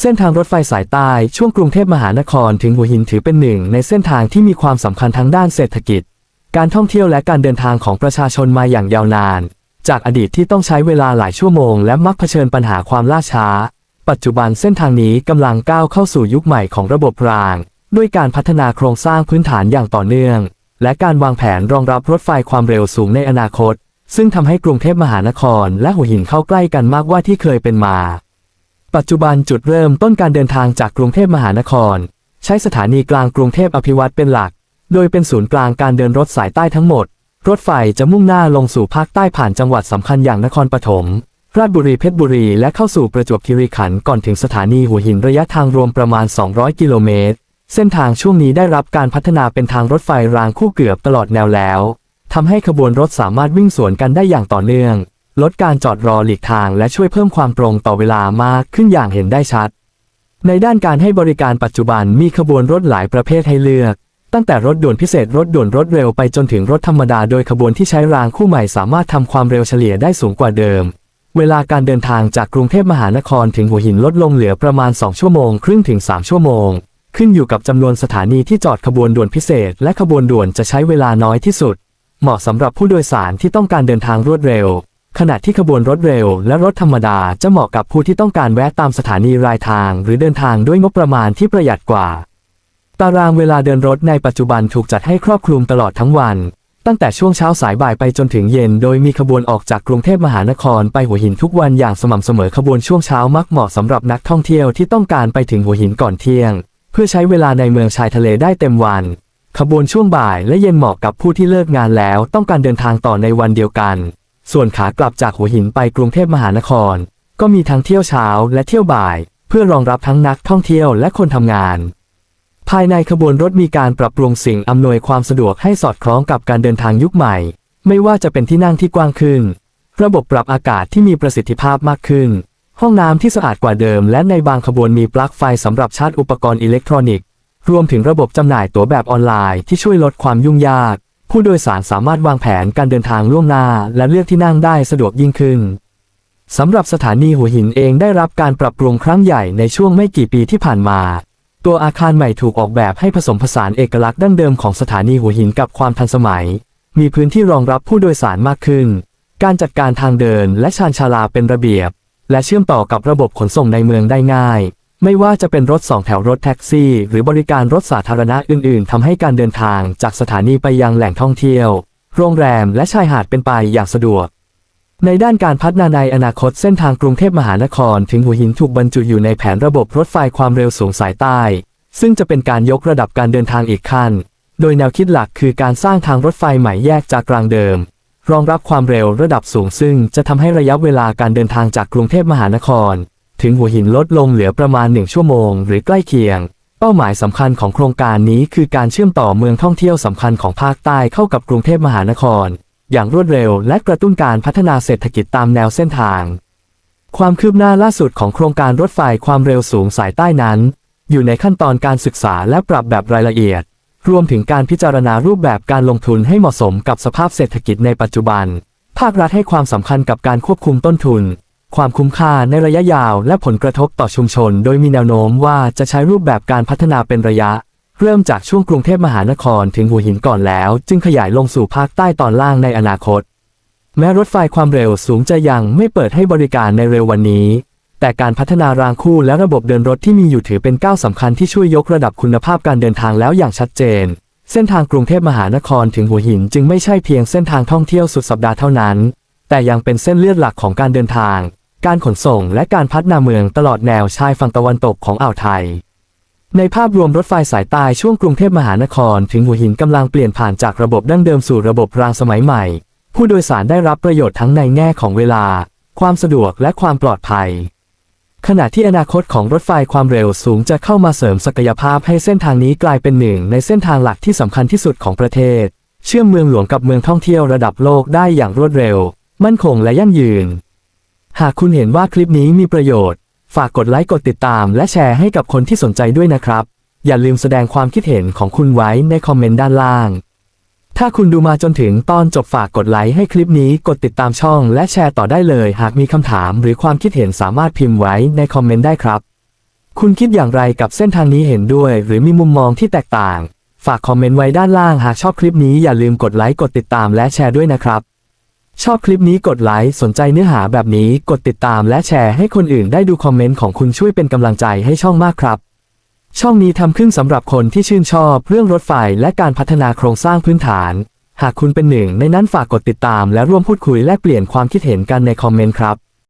เส้นทางรถไฟสายใต้ช่วงกรุงเทพมหานครถึงหัวหินถือเป็นหนึ่งในเส้นทางที่มีความสำคัญทางด้านเศรษฐกิจ การท่องเที่ยวและการเดินทางของประชาชนมาอย่างยาวนาน จากอดีตที่ต้องใช้เวลาหลายชั่วโมงและมักเผชิญปัญหาความล่าช้า ปัจจุบันเส้นทางนี้กำลังก้าวเข้าสู่ยุคใหม่ของระบบราง ด้วยการพัฒนาโครงสร้างพื้นฐานอย่างต่อเนื่อง และการวางแผนรองรับรถไฟความเร็วสูงในอนาคต ซึ่งทำให้กรุงเทพมหานคร และหัวหินเข้าใกล้กันมากกว่าที่เคยเป็นมา ปัจจุบันจุดเริ่มต้นการเดินทางจากกรุงเทพมหานคร ใช้สถานีกลางกรุงเทพอภิวัตเป็นหลัก โดยเป็นศูนย์กลางการเดินรถสายใต้ทั้งหมด รถไฟจะมุ่งหน้าลงสู่ภาคใต้ผ่านจังหวัดสำคัญอย่างนครปฐมราชบุรีเพชรบุรีและเข้าสู่ประจวบคีรีขันธ์ก่อนถึงสถานีหัวหินระยะทางรวมประมาณ 200 กิโลเมตร เส้นทางช่วงนี้ได้รับการพัฒนาเป็นทางรถไฟรางคู่เกือบตลอดแนวแล้วทำให้ขบวนรถสามารถวิ่งสวนกันได้อย่างต่อเนื่อง ลดการจอดรอหลีกทางและช่วยเพิ่มความตรงต่อเวลามากขึ้นอย่างเห็นได้ชัด ในด้านการให้บริการปัจจุบันมีขบวนรถหลายประเภทให้เลือก ตั้งแต่รถด่วนพิเศษรถด่วนรถเร็วไปจนถึงรถธรรมดาโดยขบวนที่ใช้รางคู่ใหม่สามารถทำความเร็วเฉลี่ยได้สูงกว่าเดิม เวลาการเดินทางจากกรุงเทพมหานครถึงหัวหินลดลงเหลือประมาณ 2 ชั่วโมงครึ่งถึง 3 ชั่วโมง ขึ้นอยู่กับจำนวนสถานีที่จอดขบวนด่วนพิเศษ และขบวนด่วนจะใช้เวลาน้อยที่สุด เหมาะสำหรับผู้โดยสารที่ต้องการเดินทางรวดเร็ว ขณะที่ขบวนรถเร็วและรถธรรมดาจะเหมาะกับผู้ที่ต้องการแวะตามสถานีรายทางหรือเดินทางด้วยงบประมาณที่ประหยัดกว่า ตารางเวลาเดินรถในปัจจุบันถูกจัดให้ครอบคลุมตลอดทั้งวัน ตั้งแต่ช่วงเช้าสายบ่ายไปจนถึงเย็น โดยมีขบวนออกจากกรุงเทพมหานครไปหัวหินทุกวันอย่างสม่ำเสมอขบวนช่วงเช้ามักเหมาะสำหรับนักท่องเที่ยวที่ต้องการไปถึงหัวหินก่อนเที่ยง เพื่อใช้เวลาในเมืองชายทะเลได้เต็มวัน ขบวนช่วงบ่ายและเย็นเหมาะกับผู้ที่เลิกงานแล้วต้องการเดินทางต่อในวันเดียวกัน ส่วนขากลับจากหัวหินไปกรุงเทพมหานคร ก็มีทั้งเที่ยวเช้าและเที่ยวบ่าย เพื่อรองรับทั้งนักท่องเที่ยวและคนทำงาน ภายในขบวนรถมีการปรับปรุงสิ่งอำนวยความสะดวกให้สอดคล้องกับการเดินทางยุคใหม่ ไม่ว่าจะเป็นที่นั่งที่กว้างขึ้น ระบบปรับอากาศที่มีประสิทธิภาพมากขึ้น ห้องน้ำที่สะอาดกว่าเดิม และในบางขบวนมีปลั๊กไฟสำหรับชาร์จอุปกรณ์อิเล็กทรอนิกส์ รวมถึงระบบจำหน่ายตั๋วแบบออนไลน์ที่ช่วยลดความยุ่งยาก ผู้โดยสารสามารถวางแผนการเดินทางล่วงหน้า และเลือกที่นั่งได้สะดวกยิ่งขึ้นสำหรับสถานีหัวหินเองได้รับการปรับปรุงครั้งใหญ่ในช่วงไม่กี่ปีที่ผ่านมา ตัวอาคารใหม่ถูกออกแบบให้ผสมผสานเอกลักษณ์ดั้งเดิมของสถานีหัวหินกับความทันสมัย มีพื้นที่รองรับผู้โดยสารมากขึ้น การจัดการทางเดินและชานชาลาเป็นระเบียบ และเชื่อมต่อกับระบบขนส่งในเมืองได้ง่าย ไม่ว่าจะเป็นรถสองแถวรถแท็กซี่ หรือบริการรถสาธารณะอื่นๆทำให้การเดินทางจากสถานีไปยังแหล่งท่องเที่ยว โรงแรมและชายหาดเป็นไปอย่างสะดวก ในด้านการพัฒนาในอนาคตเส้นทางกรุงเทพมหานคร ถึงหัวหินถูกบรรจุอยู่ในแผนระบบรถไฟความเร็วสูงสายใต้ ซึ่งจะเป็นการยกระดับการเดินทางอีกขั้น โดยแนวคิดหลักคือการสร้างทางรถไฟใหม่แยกจากกลางเดิม รองรับความเร็วระดับสูงซึ่งจะทำให้ระยะเวลาการเดินทางจากกรุงเทพมหานคร ถึงหัวหินลดลงเหลือประมาณ 1 ชั่วโมง หรือใกล้เคียง เป้าหมายสำคัญของโครงการนี้คือการเชื่อมต่อเมืองท่องเที่ยวสำคัญของภาคใต้เข้ากับกรุงเทพมหานคร อย่างรวดเร็วและกระตุ้นการพัฒนาเศรษฐกิจตามแนวเส้นทาง ความคืบหน้าล่าสุดของโครงการรถไฟความเร็วสูงสายใต้นั้น อยู่ในขั้นตอนการศึกษาและปรับแบบรายละเอียด รวมถึงการพิจารณารูปแบบการลงทุนให้เหมาะสมกับสภาพเศรษฐกิจในปัจจุบัน ภาครัฐให้ความสำคัญกับการควบคุมต้นทุน ความคุ้มค่าในระยะยาวและผลกระทบต่อชุมชน โดยมีแนวโน้มว่าจะใช้รูปแบบการพัฒนาเป็นระยะ เริ่มจากช่วงกรุงเทพมหานครถึงหัวหินก่อนแล้ว จึงขยายลงสู่ภาคใต้ตอนล่างในอนาคต แม้รถไฟความเร็วสูงจะยังไม่เปิดให้บริการในเร็ววันนี้ แต่การพัฒนารางคู่และระบบเดินรถที่มีอยู่ถือเป็นก้าวสำคัญที่ช่วยยกระดับคุณภาพการเดินทางแล้วอย่างชัดเจน เส้นทางกรุงเทพมหานครถึงหัวหินจึงไม่ใช่เพียงเส้นทางท่องเที่ยวสุดสัปดาห์เท่านั้น แต่ยังเป็นเส้นเลือดหลักของการเดินทาง การขนส่งและการพัฒนาเมืองตลอดแนวชายฝั่งตะวันตกของอ่าวไทย ในภาพรวมรถไฟสายใต้ช่วงกรุงเทพมหานคร ถึงหัวหินกำลังเปลี่ยนผ่านจากระบบดั้งเดิมสู่ระบบรางสมัยใหม่ ผู้โดยสารได้รับประโยชน์ทั้งในแง่ของเวลา ความสะดวกและความปลอดภัย ขณะที่อนาคตของรถไฟความเร็วสูงจะเข้ามาเสริมศักยภาพให้เส้นทางนี้กลายเป็นหนึ่ง ในเส้นทางหลักที่สำคัญที่สุดของประเทศ เชื่อมเมืองหลวงกับเมืองท่องเที่ยวระดับโลกได้อย่างรวดเร็ว มั่นคงและยั่งยืน หากคุณเห็นว่าคลิปนี้มีประโยชน์ ฝากกดไลค์กดติดตาม และแชร์ให้กับคนที่สนใจด้วยนะครับ อย่าลืมแสดงความคิดเห็นของคุณไว้ในคอมเมนต์ด้านล่าง ถ้าคุณดูมาจนถึงตอนจบฝากกดไลค์ให้คลิปนี้กดติดตามช่อง และแชร์ต่อได้เลย หากมีคำถามหรือความคิดเห็นสามารถพิมพ์ไว้ในคอมเมนต์ได้ครับ คุณคิดอย่างไรกับเส้นทางนี้เห็นด้วย หรือมีมุมมองที่แตกต่าง ฝากคอมเมนต์ไว้ด้านล่าง หากชอบคลิปนี้อย่าลืมกดไลค์กดติดตามและแชร์ด้วยนะครับ ชอบคลิปนี้กดไลค์ สนใจเนื้อหาแบบนี้กดติดตามและแชร์ให้คนอื่นได้ดูคอมเมนต์ของคุณช่วยเป็นกำลังใจให้ช่องมากครับ ช่องนี้ทำขึ้นสำหรับคนที่ชื่นชอบเรื่องรถไฟและการพัฒนาโครงสร้างพื้นฐาน หากคุณเป็นหนึ่งในนั้นฝากกดติดตามและร่วมพูดคุยแลกเปลี่ยนความคิดเห็นกันในคอมเมนต์ครับ